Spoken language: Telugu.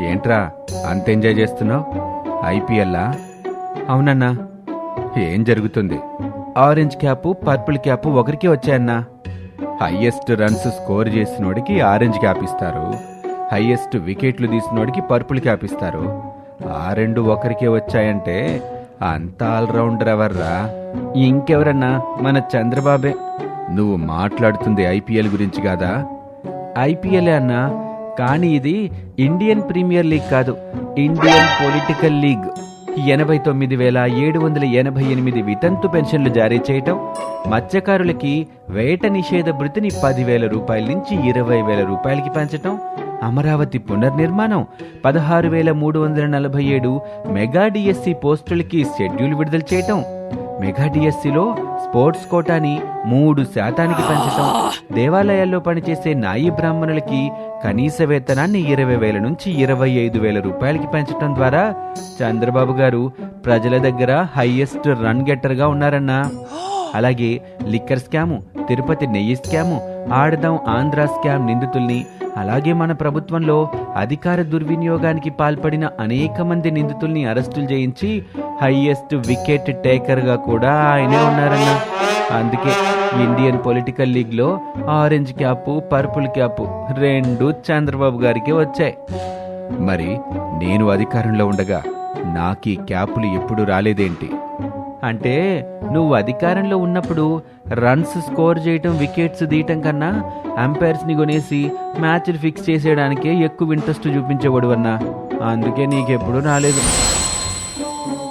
ఏంట్రా అంత ఎంజాయ్ చేస్తున్నావు? ఐపీఎల్లా అవునన్నా. ఏం జరుగుతుంది? ఆరెంజ్ క్యాప్ పర్పుల్ క్యాప్ ఒకరికి వచ్చాయన్నా. హైయెస్ట్ రన్స్ స్కోర్ చేసినోడికి ఆరెంజ్ క్యాప్ ఇస్తారు. హైయెస్ట్ వికెట్లు తీసినోడికి పర్పుల్ క్యాప్ ఇస్తారు. ఆ రెండు ఒకరికే వచ్చాయంటే అంత ఆల్రౌండర్ ఎవర్రా? ఇంకెవరన్నా? మన చంద్రబాబే. నువ్వు మాట్లాడుతుంది ఐపీఎల్ గురించి కాదా? ఐపీఎల్ అన్నా. కానీ ఇది ఇండియన్ ప్రీమియర్ లీగ్ కాదు. Indian political league. ఎనభై తొమ్మిది వేల ఏడు వందల ఎనభై ఎనిమిది వితంతు పెన్షన్లు జారీ చేయటం మత్స్యకారులకి వేట నిషేధ భృతిని పదివేల రూపాయల నుంచి ఇరవై వేల రూపాయలకి పెంచటం అమరావతి పునర్నిర్మాణం పదహారు వేల మూడు వందల నలభై ఏడు మెగా డిఎస్సి పోస్టులకి షెడ్యూల్ విడుదల చేయటం మెగా డిఎస్సిలో స్పోర్ట్స్ కోటాని మూడు శాతానికి పెంచటం. దేవాలయాల్లో పనిచేసే నాయి బ్రాహ్మణులకి కనీస వేతనాన్ని ఇరవై వేల నుంచి ఇరవై ఐదు వేల రూపాయలకి పెంచటం ద్వారా చంద్రబాబు గారు ప్రజల దగ్గర హైయెస్ట్ రన్ గెట్టర్గా ఉన్నారన్నా. అలాగే లిక్కర్ స్కాము తిరుపతి నెయ్యి స్కాము ఆడదాం ఆంధ్ర స్కామ్ నిందితుల్ని. అలాగే మన ప్రభుత్వంలో అధికార దుర్వినియోగానికి పాల్పడిన అనేక మంది నిందితుల్ని అరెస్టులు చేయించి హైయెస్ట్ వికెట్ టేకర్గా కూడా ఆయనే ఉన్నారన్న. అందుకే ఇండియన్ పొలిటికల్ లీగ్లో ఆరెంజ్ క్యాప్ పర్పుల్ క్యాప్ రెండు చంద్రబాబు గారికి వచ్చాయి. మరి నేను అధికారంలో ఉండగా నాకీ క్యాపులు ఎప్పుడు రాలేదేంటి? అంటే నువ్వు అధికారంలో ఉన్నప్పుడు రన్స్ స్కోర్ చేయటం వికెట్స్ తీయటం కన్నా అంపైర్స్ని కొనేసి మ్యాచ్లు ఫిక్స్ చేసేయడానికే ఎక్కువ ఇంట్రెస్ట్ చూపించేవాడు అన్నా. అందుకే నీకెప్పుడు రాలేదు.